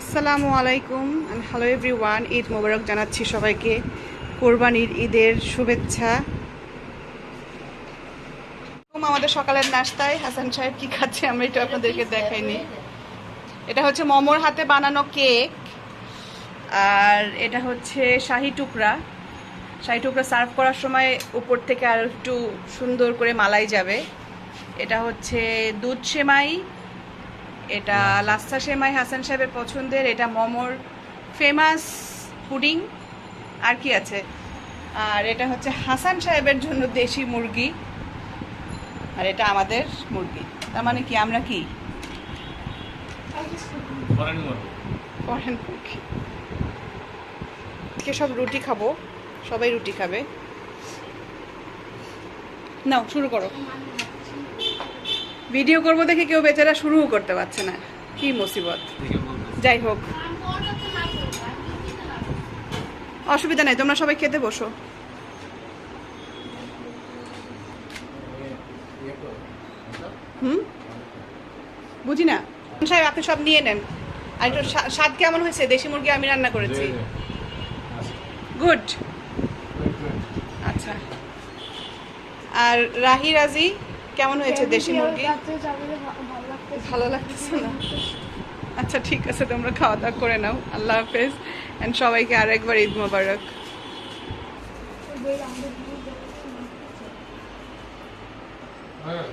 আসসালামু আলাইকুম hello everyone Eid মোবারক জানাচ্ছি সবাইকে। কোরবানির ঈদের শুভেচ্ছা। আমাদের সকালের নাস্তায় হাসান সাহেব কি খাচ্ছে আমরা এটা আপনাদেরকে দেখাইনি। এটা হচ্ছে মমর হাতে বানানো কেক, আর এটা হচ্ছে শাহি টুকরা। শাহি টুকরা সার্ভ করার সময় উপর থেকে আর একটু সুন্দর করে মালাই যাবে। এটা হচ্ছে দুধ সেমাই এটা লাস্তা সেমাই হাসান সাহেবের পছন্দের এটা মমর ফেমাস পুডিং। আর কি আছে? আর এটা হচ্ছে হাসান সাহেবের জন্য দেশি মুরগি। আর এটা আমাদের মুরগি। তার মানে কি আমরা কি? ফরেন মুরগি। আজকে সব রুটি খাব। সবাই রুটি খাবে। নাও শুরু করো। ভিডিও করব দেখে কেউ বেচারা শুরুও করতে পারছে না। কি মুসিবত। যাই হোক। অসুবিধা নেই তোমরা সবাই খেতে বসো। হুম? বুঝি না? সাহেব আপনি সব নিয়ে নেন। আর একটু স্বা- স্বাদ কেমন হয়েছে? দেশি মুরগি আমি রান্না করেছি। গুড। আচ্ছা। আর রাহি রাজি? কেমন হয়েছে দেশি মুরগি? ভালো লাগতেছে না। আচ্ছা ঠিক আছে তোমরা খাওয়া দাওয়া করে নাও। আল্লাহ হাফেজ। অ্যান্ড সবাইকে আরেকবার ঈদ মোবারক। হুম